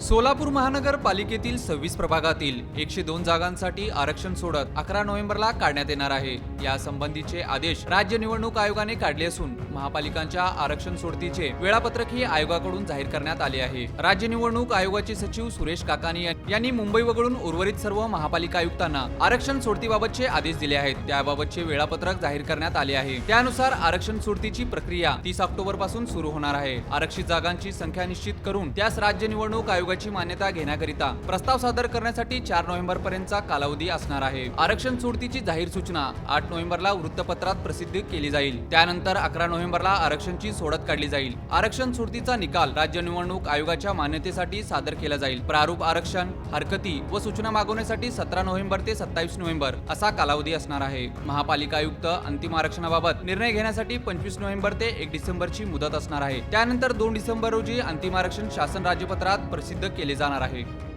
सोलापूर महानगरपालिकेतील सव्वीस प्रभागातील एकशे दोन जागांसाठी आरक्षण सोडत अकरा नोव्हेंबरला काढण्यात येणार आहे. यासंबंधीचे आदेश राज्य निवडणूक आयोगाने काढले असून महापालिकांच्या आरक्षण सोडतीचे वेळापत्रकही आयोगाकडून जाहीर करण्यात आले आहे. राज्य निवडणूक आयोगाचे सचिव सुरेश काकानी यांनी मुंबई वगळून उर्वरित सर्व महापालिका आयुक्तांना आरक्षण सोडतीबाबतचे आदेश दिले आहेत. त्याबाबतचे वेळापत्रक जाहीर करण्यात आले आहे. त्यानुसार आरक्षण सोडतीची प्रक्रिया तीस ऑक्टोबरपासून सुरू होणार आहे. आरक्षित जागांची संख्या निश्चित करून त्यास राज्य निवडणूक आयोगाची मान्यता घेण्याकरिता प्रस्ताव सादर करण्यासाठी चार नोव्हेंबर पर्यंतचा कालावधी असणार आहे. आरक्षण सोडतीची जाहीर सूचना आठ आठ नोव्हेंबरला वृत्तपत्रात प्रसिद्ध केली जाईल. त्यानंतर अकरा नोव्हेंबरला आरक्षणची सोडत काढली जाईल. आरक्षण सोडतीचा निकाल राज्य निवडणूक आयोगाच्या मान्यतेसाठी सादर केला जाईल. प्रारूप आरक्षण हरकती व सूचना मागवण्यासाठी सतरा नोव्हेंबर ते सत्तावीस नोव्हेंबर असा कालावधी असणार आहे. महापालिका आयुक्त अंतिम आरक्षणाबाबत निर्णय घेण्यासाठी पंचवीस नोव्हेंबर ते एक डिसेंबरची मुदत असणार आहे. त्यानंतर दोन डिसेंबर रोजी अंतिम आरक्षण शासन राज्यपत्रात प्रसिद्ध केले जाणार आहे.